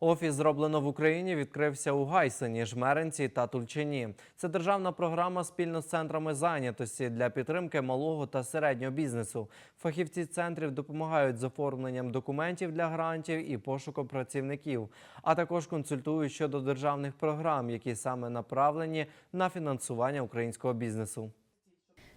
Офіс зроблено в Україні відкрився у Гайсині, Жмеринці та Тульчині. Це державна програма спільно з центрами зайнятості для підтримки малого та середнього бізнесу. Фахівці центрів допомагають з оформленням документів для грантів і пошуком працівників, а також консультують щодо державних програм, які саме направлені на фінансування українського бізнесу.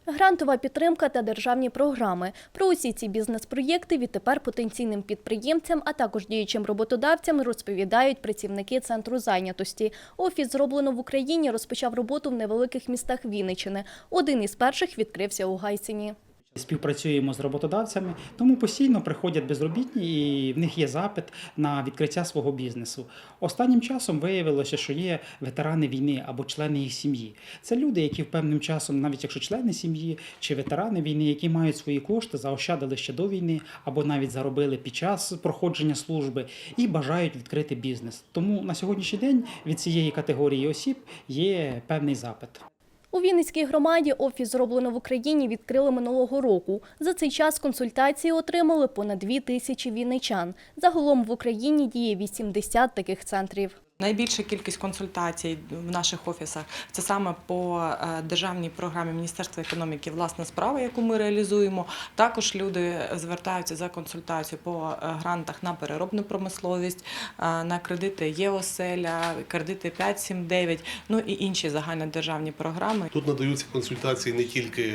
Грантова підтримка та державні програми. Про усі ці бізнес-проєкти відтепер потенційним підприємцям, а також діючим роботодавцям розповідають працівники центру зайнятості. Офіс зроблено в Україні розпочав роботу в невеликих містах Вінничини. Один із перших відкрився у Гайсині. Співпрацюємо з роботодавцями, тому постійно приходять безробітні і в них є запит на відкриття свого бізнесу. Останнім часом виявилося, що є ветерани війни або члени їх сім'ї. Це люди, які певним часом, навіть якщо члени сім'ї чи ветерани війни, які мають свої кошти, заощадили ще до війни або навіть заробили під час проходження служби і бажають відкрити бізнес. Тому на сьогоднішній день від цієї категорії осіб є певний запит. У Вінницькій громаді офіс зроблено в Україні відкрили минулого року. За цей час консультації отримали понад дві тисячі вінничан. Загалом в Україні діє 80 таких центрів. Найбільша кількість консультацій в наших офісах це саме по е, державній програмі Міністерства економіки власна справа, яку ми реалізуємо. Також люди звертаються за консультацією по е, грантах на переробну промисловість, е, на кредити ЄОСЕЛЯ, кредити 579, ну і інші загальнодержавні програми. Тут надаються консультації не тільки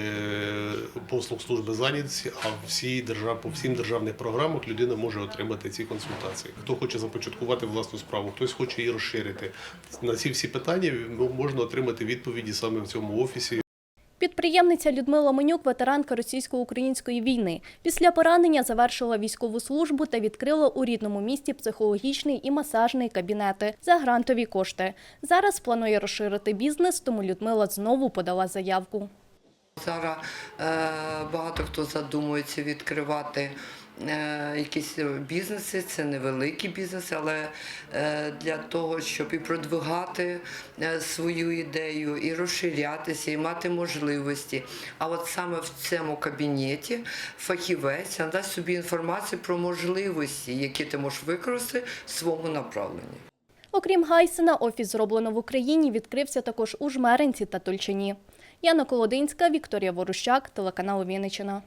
послуг служби зайнятості, а всі держав, по всім державних програмах людина може отримати ці консультації. Хто хоче започаткувати власну справу, хтось хоче її розширити. На ці всі питання можна отримати відповіді саме в цьому офісі. Підприємниця Людмила Менюк, ветеранка російсько-української війни. Після поранення завершила військову службу та відкрила у рідному місті психологічний і масажний кабінети за грантові кошти. Зараз планує розширити бізнес, тому Людмила знову подала заявку. Зараз е, багато хто задумується відкривати е, якісь бізнеси, це невеликі бізнеси, але е, для того, щоб і продвигати свою ідею, і розширятися, і мати можливості. А от саме в цьому кабінеті фахівець надасть собі інформацію про можливості, які ти можеш використати в своєму направленні. Окрім Гайсина, офіс зроблено в Україні відкрився також у Жмеринці та Тульчині. Яна Колодинська, Вікторія Ворущак, телеканал Вінниччина.